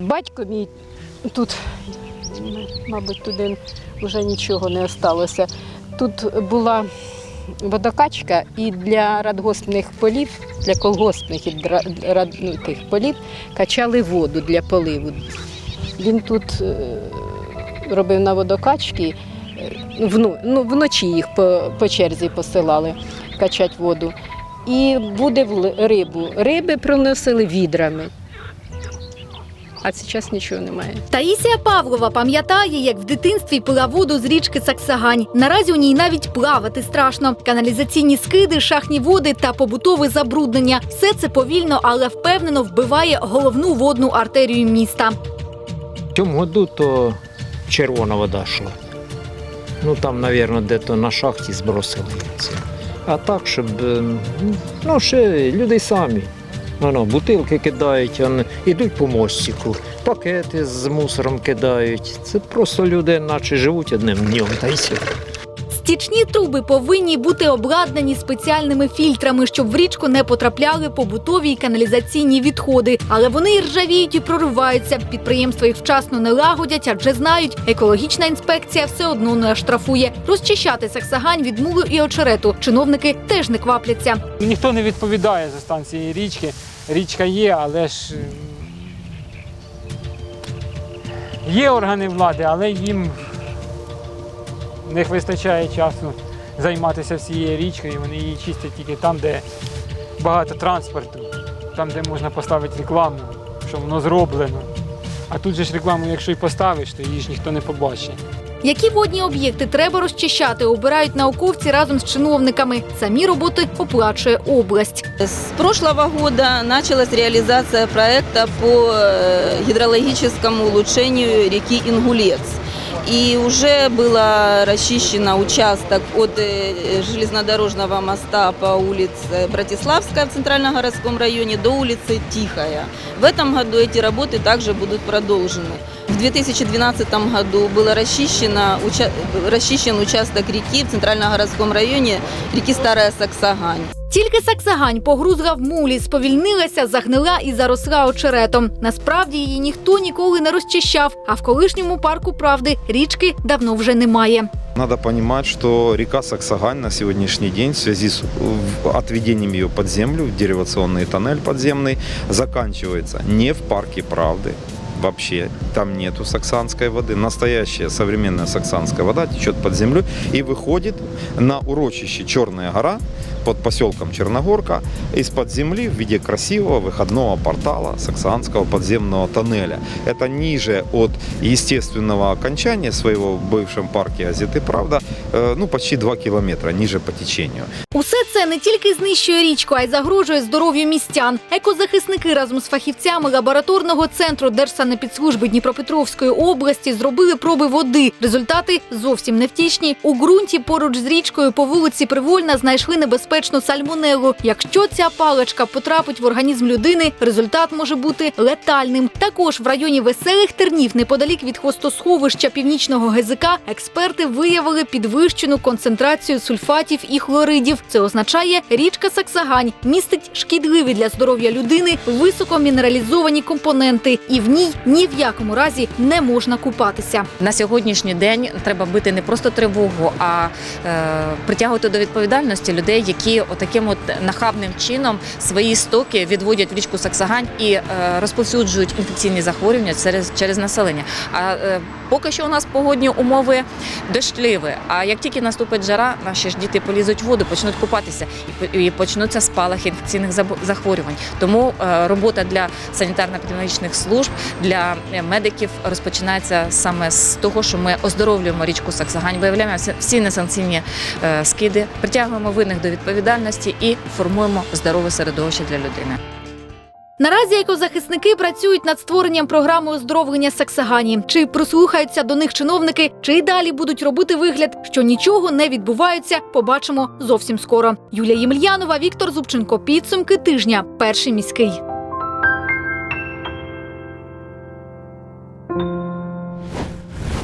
Батько мій тут, мабуть, туди вже нічого не осталося. Тут була водокачка і для радгоспних полів, для колгоспних і ну, тих полів качали воду для поливу. Він тут е, робив на водокачки, е, ну, вночі їх по, по черзі посилали качати воду. І буде рибу. Риби приносили відрами. А зараз нічого немає. Таїсія Павлова пам'ятає, як в дитинстві пила воду з річки Саксагань. Наразі у ній навіть плавати страшно. Каналізаційні скиди, шахні води та побутове забруднення все це повільно, але впевнено вбиває головну водну артерію міста. В цьому году то червона вода йшла. Ну там, мабуть, де-то на шахті збросили це. А так, щоб. е, Ну, ще люди самі. Воно, бутилки кидають, вони йдуть по мостику, пакети з мусором кидають. Це просто люди, наче живуть одним днем, та й все. Стічні труби повинні бути обладнані спеціальними фільтрами, щоб в річку не потрапляли побутові й каналізаційні відходи. Але вони і ржавіють і прориваються. Підприємства їх вчасно не лагодять, адже знають, екологічна інспекція все одно не штрафує. Розчищати саксагань від мулу і очерету. Чиновники теж не квапляться. Ніхто не відповідає за стан цієї річки. Річка є, але ж є органи влади, але їм не вистачає часу займатися всією річкою. Вони її чистять тільки там, де багато транспорту, там, де можна поставити рекламу, що воно зроблено. А тут же ж рекламу, якщо й поставиш, то її ж ніхто не побачить. Які водні об'єкти треба розчищати, обирають науковці разом з чиновниками. Самі роботи оплачує область. С прошлого года началась реализация проекта по э, гидрологическому улучшению реки Ингулец. И уже было расчищено участок от э, железнодорожного моста по улице Братиславская в Центральном городском районе до улицы Тихая. В этом году эти работы также будут продолжены. В 2012 году было расчищено, уча- расчищен участок реки в Центральном городском районе реки Старая Саксагань. Тільки Саксагань погрузла в мулі, сповільнилася, загнила і заросла очеретом. Насправді її ніхто ніколи не розчищав. А в колишньому парку правди річки давно вже немає. Надо понимать, что река Саксагань на сегодняшний день в связи с в- отведением ее под землю, в деривационный тоннель подземный, заканчивается не в парке Правды, вообще там нету саксанской воды. Настоящая современная саксанская вода течет под землей и выходит на урочище Черная гора под поселком Черногорка из-под земли в виде красивого выходного портала саксанского подземного тоннеля. Это ниже от естественного окончания своего в бывшем парке Азиты Правда, э, ну почти 2 километра ниже по течению. Усе це не тільки знищує річку, а й загрожує здоров'ю містян. Екозахисники разом з фахівцями лабораторного центру Держсанепідслужби Дніпропетровської області зробили проби води. Результати зовсім невтішні. У ґрунті поруч з річкою по вулиці Привольна знайшли небезпечну сальмонелу. Якщо ця паличка потрапить в організм людини, результат може бути летальним. Також в районі веселих тернів, неподалік від хвостосховища північного ГЗК, експерти виявили підвищену концентрацію сульфатів і хлоридів. Це означає, річка Саксагань містить шкідливі для здоров'я людини високомінералізовані компоненти, і в ній ні в якому разі не можна купатися. На сьогоднішній день треба бити не просто тривогу, а е, притягувати до відповідальності людей, які отаким от нахабним чином свої стоки відводять в річку Саксагань і е, розповсюджують інфекційні захворювання через, через населення. А е, поки що у нас погодні умови дощливі. А як тільки наступить жара, наші ж діти полізуть в воду, почнуть купатися і, почнуться спалахи інфекційних захворювань. Тому е, робота для санітарно-епідеміологічних служб для е, медиків розпочинається саме з того, що ми оздоровлюємо річку Саксагань, виявляємо всі- всі несанкційні е, скиди, притягуємо винних до відповідальності і формуємо здорове середовище для людини. Наразі екозахисники працюють над створенням програми оздоровлення Саксагані. Чи прислухаються до них чиновники, чи й далі будуть робити вигляд, що нічого не відбувається, побачимо зовсім скоро. Юлія Ємельянова, Віктор Зубченко. Підсумки тижня. Перший міський.